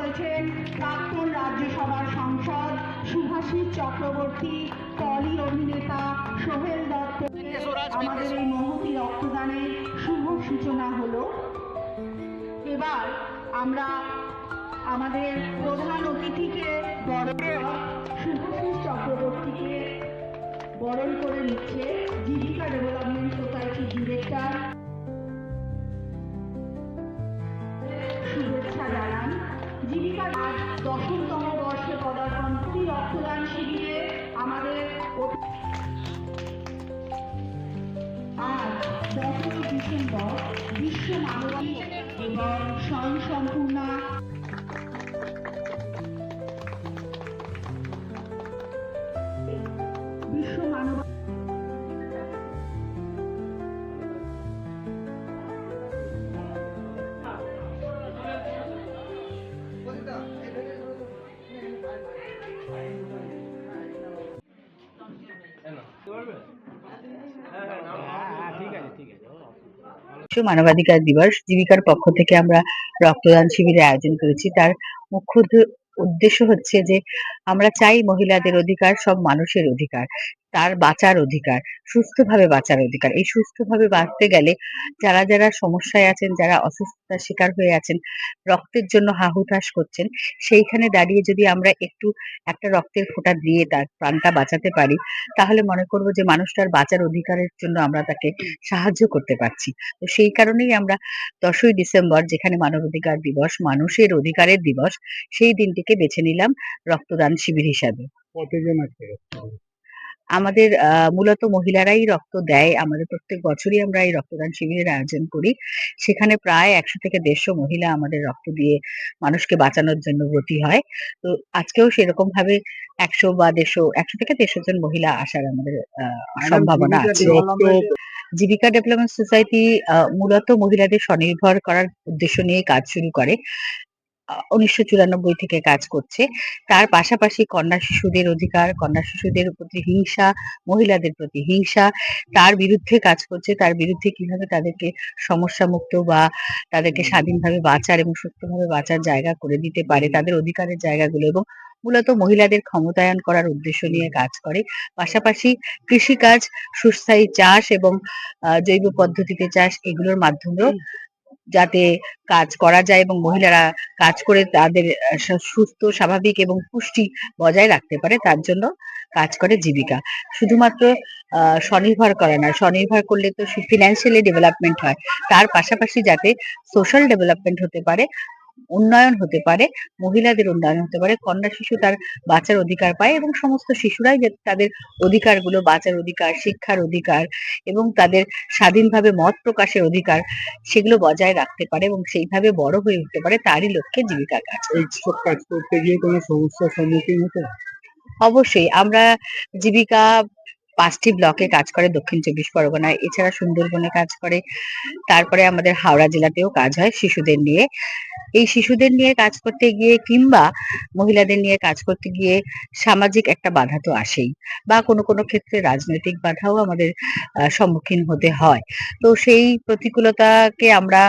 হয়েছেন প্রাক্তন রাজ্যসভার সাংসদ সুভাষিস চক্রবর্তী টলি অভিনেতা সোহেল দত্ত। আমাদের এই মহতি রক্তদানের শুভ সূচনা হলো। এবার আমরা আমাদের প্রধান অতিথিকে বরণ শুভাশিস চক্রবর্তীকে বরণ করে নিচ্ছে। জীবিকা ডেভেলপমেন্ট সোসাইটির ডিরেক্টর দশমতম বর্ষে পদার্পণ রক্তদান শিবিরে আমাদের আজ দশই ডিসেম্বর বিশ্ব মানবাধিক এবং স্বয়ংসম্পূর্ণা মানবাধিকার দিবস, জীবিকার পক্ষ থেকে আমরা রক্তদান শিবিরের আয়োজন করেছি। তার মুখ্য উদ্দেশ্য হচ্ছে যে, আমরা চাই মহিলাদের অধিকার, সব মানুষের অধিকার। তার বাঁচার অধিকার, সুস্থভাবে বাঁচার অধিকার। এই সুস্থভাবে বাঁচতে গেলে যারা যারা সমস্যায় আছেন, যারা অসুস্থতার শিকার হয়ে আছেন, রক্তের জন্য হাহুতাশ করছেন, সেইখানে দাঁড়িয়ে যদি আমরা একটু একটা রক্তের ফোঁটা দিয়ে তার প্রাণটা বাঁচাতে পারি, তাহলে মনে করব যে মানুষটার বাঁচার অধিকারের জন্য আমরা তাকে সাহায্য করতে পারছি। তো সেই কারণেই আমরা দশই ডিসেম্বর, যেখানে মানবাধিকার দিবস, মানুষের অধিকারের দিবস, সেই দিনটিকে বেছে নিলাম রক্তদান শিবির হিসাবে। কতজন আছে আমাদের মূলত মহিলারাই রক্ত দেয়। আমাদের প্রত্যেক বছরই আমরা এই রক্তদান শিবিরের আয়োজন করি। সেখানে প্রায় একশো থেকে দেড়শো মহিলা আমাদের রক্ত দিয়ে মানুষকে বাঁচানোর জন্য ব্রতী হয়। তো আজকেও সেরকম ভাবে একশো বা দেড়শো একশো থেকে দেড়শো জন মহিলা আসার আমাদের আহ, সম্ভাবনা আছে। জীবিকা ডেভেলপমেন্ট সোসাইটি মূলত মহিলাদের স্বনির্ভর করার উদ্দেশ্য নিয়ে কাজ শুরু করে। উনিশশো চুরানব্বই থেকে কাজ করছে। তার পাশাপাশি কন্যা শিশুদের অধিকার, কন্যা শিশুদের প্রতি হিংসা, মহিলাদের প্রতি হিংসা, তার বিরুদ্ধে কাজ করছে, তার বিরুদ্ধে কীভাবে তাদেরকে সমস্যা মুক্ত বা তাদেরকে স্বাধীনভাবে বাঁচার এবং সুস্থভাবে বাঁচার জায়গা করে দিতে পারে, তাদের অধিকারের জায়গাগুলো এবং মূলত মহিলাদের ক্ষমতায়ন করার উদ্দেশ্য নিয়ে কাজ করে। পাশাপাশি কৃষিকাজ, সুস্থায়ী চাষ এবং জৈব পদ্ধতিতে চাষ এগুলোর মাধ্যমেও যাতে কাজ করা যায় এবং মহিলারা কাজ করে তাদের সুস্থ, স্বাভাবিক এবং পুষ্টি বজায় রাখতে পারে, তার জন্য কাজ করে জীবিকা। শুধুমাত্র স্বনির্ভর করে না স্বনির্ভর করলে তো ফিনান্সিয়ালি ডেভেলপমেন্ট হয়। তার পাশাপাশি যাতে সোশ্যাল ডেভেলপমেন্ট হতে পারে উন্নয়ন হতে পারে মহিলাদের উন্নয়ন হতে পারে কন্যা শিশু তার বাঁচার অধিকার পায় এবং সমস্ত শিশুরাই যাতে তাদের অধিকারগুলো বাঁচার অধিকার শিক্ষার অধিকার এবং তাদের স্বাধীনভাবে মত প্রকাশের অধিকার সেগুলো বজায় রাখতে পারে এবং সেইভাবে বড় হয়ে উঠতে পারে তারই লক্ষ্যে জীবিকা কাজ। এই সব কাজ করতে গিয়ে কোনো সমস্যার সম্মুখীন হতে অবশ্যই আমরা জীবিকা পাঁচটি ব্লকে কাজ করে দক্ষিণ চব্বিশ পরগনায় এছাড়া সুন্দরবনে কাজ করে। তারপরে আমাদের হাওড়া জেলাতেও কাজ হয় শিশুদের নিয়ে। এই শিশুদের নিয়ে কাজ করতে গিয়ে কিংবা মহিলাদের নিয়ে কাজ করতে গিয়ে সামাজিক একটা বাধা তো আসেই, বা কোনো কোনো ক্ষেত্রে রাজনৈতিক বাধাও আমাদের সম্মুখীন হতে হয়। তো সেই প্রতিকূলতাকে আমরা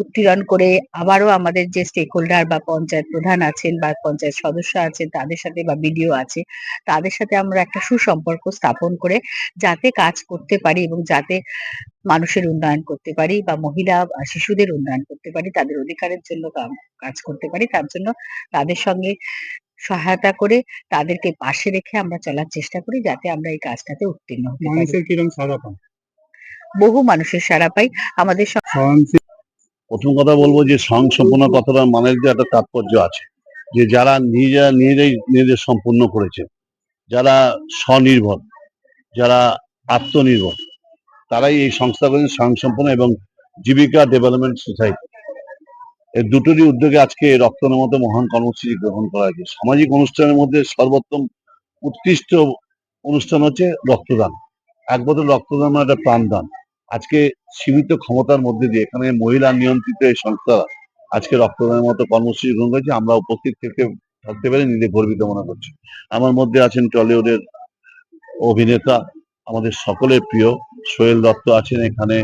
উত্তীরণ করে আবারও আমাদের যে স্টেক হোল্ডার বা পঞ্চায়েত প্রধান আছেন বা পঞ্চায়েত সদস্য আছেন, তাদের সাথে বা বিডিও আছে, তাদের সাথে আমরা একটা সুসম্পর্ক স্থাপন করে যাতে কাজ করতে পারি এবং যাতে মানুষের উন্নয়ন করতে পারি বা মহিলা শিশুদের উন্নয়ন করতে পারি তাদের অধিকারের জন্য কাজ করতে পারি তার জন্য তাদের সঙ্গে সহায়তা করে তাদেরকে পাশে রেখে আমরা চলার চেষ্টা করি যাতে আমরা এই কাজটাতে উত্তীর্ণ হতে পারি। মানুষের সারা বহু মানুষের সাড়া পাই। আমাদের প্রথম কথা বলব যে স্বয়ংসম্পূর্ণ কথাটার মানের যে একটা তাৎপর্য আছে যে যারা নিজেরা নিজেরাই নিজেদের সম্পূর্ণ করেছে যারা স্বনির্ভর যারা আত্মনির্ভর, তারাই এই সংস্থা করেন স্বয়ংসম্পূর্ণ এবং জীবিকা ডেভেলপমেন্ট সোসাইটি এই দুটোরই উদ্যোগে আজকে রক্তদানের মতো মহান কর্মসূচি গ্রহণ করা হয়েছে। সামাজিক অনুষ্ঠানের মধ্যে সর্বোত্তম উৎকৃষ্ট অনুষ্ঠান হচ্ছে রক্তদান। এক বছর রক্তদান একটা প্রাণদান। আজকে সীমিত ক্ষমতার মধ্যে দিয়ে, এখানে মহিলা নিয়ন্ত্রিত এই সংস্থা আজকে রক্তদানের মতো কর্মসূচি গ্রহণ করেছে। আমরা উপস্থিত থেকে থাকতে পেরে নিজে গর্বিত মনে করছি। আমার মধ্যে আছেন টলিউডের অভিনেতা আমাদের সকলের প্রিয়। সোহেল দত্ত আছেন এখানে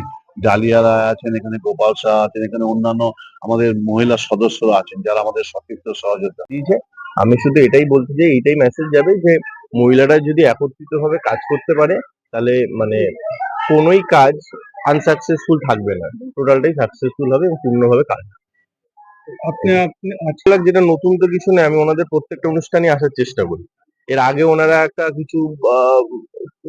ডালিয়ারা আছেন এখানে গোপাল শাহ আছেন এখানে অন্যান্য আমাদের মহিলা সদস্যরা আছেন যারা আমাদের সতীর্থ সহযোগিতা দিয়েছে আমি শুধু এটাই বলতে চাই এইটাই মেসেজ যাবে যে মহিলারা যদি একত্রিত ভাবে কাজ করতে পারে তাহলে মানে কোনোই কাজ আনসাকসেসফুল থাকবে না। টোটালটাই সাকসেসফুল হবে এবং পূর্ণভাবে কাজ। আপনি আপনি আজকাল যেটা নতুন তো কিছু নেই আমি ওনাদের প্রত্যেকটা অনুষ্ঠানে আসার চেষ্টা করি। এর আগে ওনারা একটা কিছু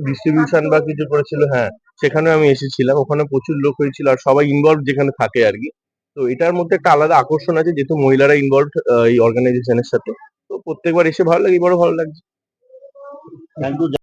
ডিস্ট্রিবিউশন বা কিছু করেছিল হ্যাঁ সেখানে আমি এসেছিলাম, ওখানে প্রচুর লোক হয়েছিল আর সবাই ইনভলভ যেখানে থাকে আর কি। তো এটার মধ্যে একটা আলাদা আকর্ষণ আছে, যেহেতু মহিলারা ইনভলভ এই অর্গানাইজেশনের সাথে। তো প্রত্যেকবার এসে ভালো লাগে, এবারও ভালো লাগছে।